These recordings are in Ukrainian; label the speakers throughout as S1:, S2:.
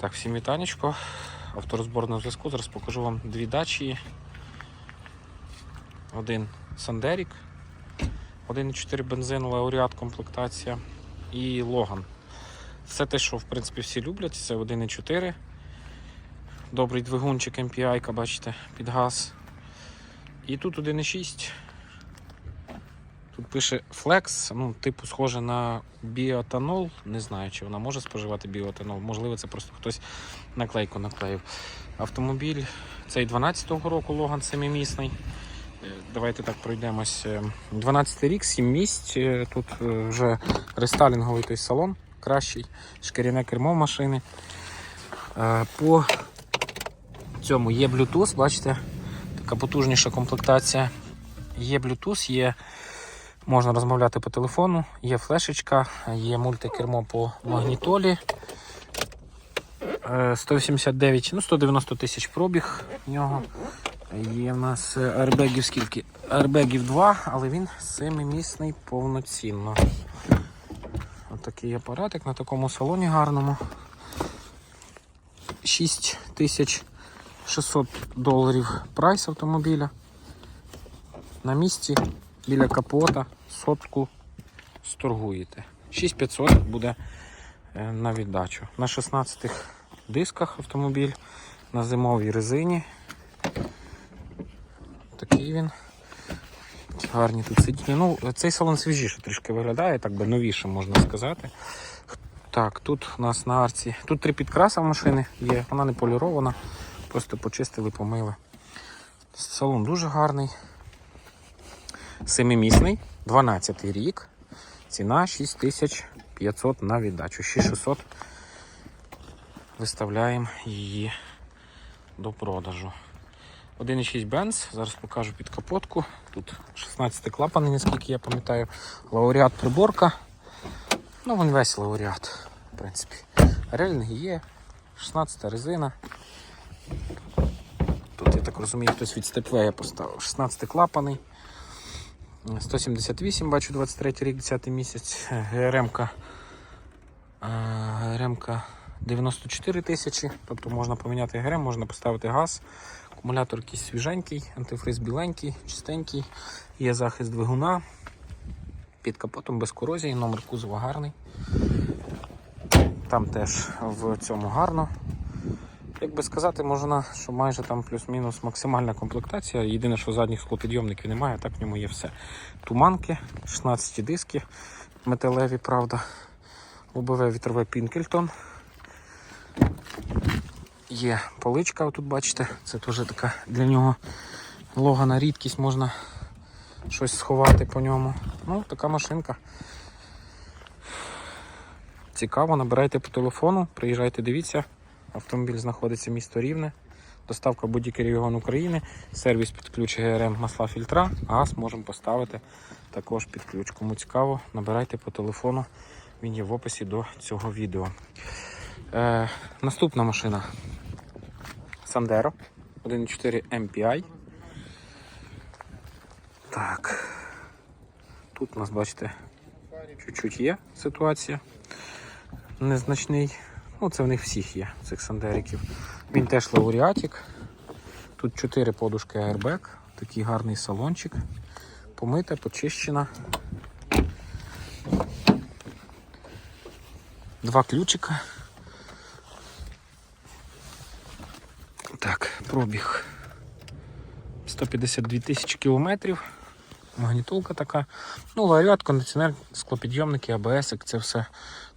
S1: Так, всім вітанечко. Авторозбор на зв'язку. Зараз покажу вам дві дачі. Один Сандерік, 1,4 бензин, лауреат комплектація і Логан. Все те, що в принципі всі люблять, це 1,4. Добрий двигунчик MPI, бачите, під газ. І тут 1,6. Тут пише Flex, ну, типу, схоже на біоетанол. Не знаю, чи вона може споживати біоетанол. Можливо, це просто хтось наклейку наклеїв. Автомобіль цей 12-го року Логан семимісний. Е, Давайте так пройдемось. Е, 12 рік, 7 місць. Е, Тут е, вже рестайлінговий той салон кращий, шкіряне кермо машини. Е, По цьому є Bluetooth, бачите, така потужніша комплектація. Є Bluetooth, є Можна розмовляти по телефону, є флешечка, є мультикермо по магнітолі. Е, 189, ну 190 тисяч пробіг в нього. Є в нас е, аербегів скільки? Аербегів 2, але він семимісний повноцінно. Отакий апаратик на такому салоні гарному. 6600 доларів прайс автомобіля. На місці біля капота сотку сторгуєте. 6500 буде е, на віддачу. На 16 дисках автомобіль, на зимовій резині. Такий він. Гарні тут сидіння. Ну, цей салон свіжіше трішки виглядає, так би новіше можна сказати. Так, тут у нас на арці. Тут три підкраса в машини є, вона не полірована, просто почистили, помили. Салон дуже гарний. Семимісний, 12 рік. Ціна 6500 на віддачу. 6600 виставляємо її до продажу. 1,6 Benz, зараз покажу під капотку. Тут 16 клапаний, наскільки я пам'ятаю. Лауреат приборка. Ну, він весь лауреат, в принципі. Рельнги є, 16 резина. Тут, я так розумію, хтось від степвея поставив. 16 клапаний. 178, бачу, 23 рік, 10 місяць. ГРМ-ка ГРМ-ка 94 тисячі. Тобто можна поміняти ГРМ, можна поставити газ. Акумулятор якийсь свіженький, антифриз біленький, чистенький. Є захист двигуна. Під капотом без корозії, номер кузова гарний. Там теж в цьому гарно. Як би сказати, можна, що майже там плюс-мінус максимальна комплектація. Єдине, що задніх склопідйомників немає, так в ньому є все. Туманки, 16 диски, металеві, правда. Лобове вітрове Пінкельтон. Є поличка, тут бачите, це теж така для нього логана рідкість, можна щось сховати по ньому. Ну, така машинка. Цікаво, набирайте по телефону, приїжджайте, дивіться. Автомобіль знаходиться місто Рівне. Доставка будь-який регіон України, сервіс під ключ ГРМ масла фільтра, газ можемо поставити також під ключ. Кому цікаво, набирайте по телефону, він є в описі до цього відео. Е, наступна машина Sandero 1.4 MPI. Так. Тут у нас, бачите, чуть-чуть є ситуація. Незначний. Ну, це в них всіх є, цих сандериків. Він теж лауреатик. Тут 4 подушки airbag, такий гарний салончик. Помита, почищена. Два ключика. Так, пробіг 152 тисячі кілометрів. Магнітолка така. Ну, ларіат, кондиціонер, склопідйомники, АБС, це все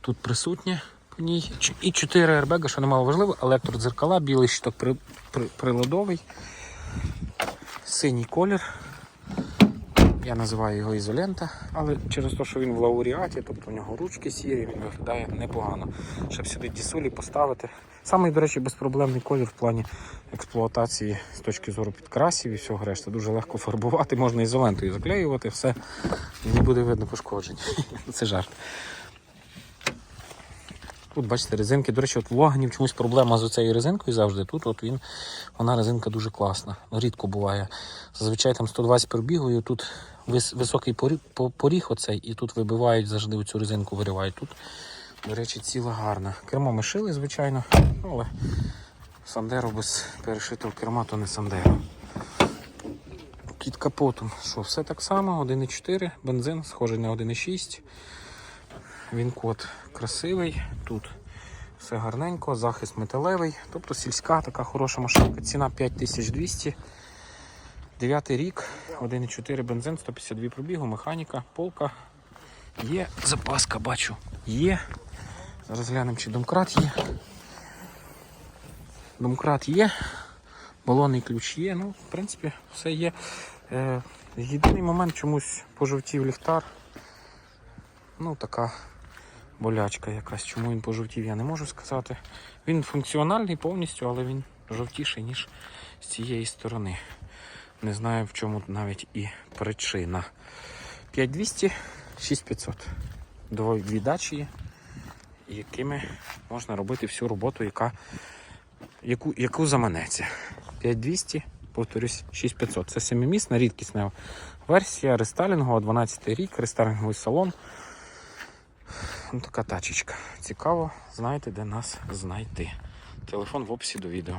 S1: тут присутнє по ній. І 4 аербега, що немало важливо, електродзеркала, білий щиток при, при, приладовий, синій колір. Я називаю його ізолента, але через те, що він в лауреаті, тобто у нього ручки сірі, він виглядає непогано. Щоб сюди дісулі поставити. Самий, до речі, безпроблемний колір в плані експлуатації з точки зору підкрасів і всього решта. Дуже легко фарбувати, можна ізолентою заклеювати, все не буде видно пошкоджень. Це жарт. Тут, бачите, резинки. До речі, от в Логанів чомусь проблема з цією резинкою завжди. Тут от він, вона резинка дуже класна. Рідко буває. Зазвичай там 120 пробігу, тут високий поріг, поріг оцей, і тут вибивають завжди цю резинку, виривають. Тут До речі, ціла гарна. Кермо ми шили, звичайно, але Сандеро без перешитого керма то не Сандеро. Під капотом, що все так само, 1,4, бензин, схожий на 1,6. Він код красивий. Тут все гарненько, захист металевий. Тобто сільська така хороша машинка. Ціна 5200. Дев'ятий рік, 1,4 бензин, 152 пробігу, механіка, полка. Є запаска, бачу. Є. Зараз глянемо, чи домкрат є. Домкрат є. Балонний ключ є. Ну, в принципі, все є. Е, єдиний момент чомусь пожовтів ліхтар. Ну, така болячка якась. Чому він пожовтів, я не можу сказати. Він функціональний повністю, але він жовтіший, ніж з цієї сторони. Не знаю, в чому навіть і причина. 5200, 6500. Дві дачі якими можна робити всю роботу, яка, яку, яку заманеться. 5200, повторюсь, 6500. Це семимісна рідкісна версія рестайлінгова, 12 рік, рестайлінговий салон. Ну, така тачечка. Цікаво, знаєте, де нас знайти. Телефон в описі до відео.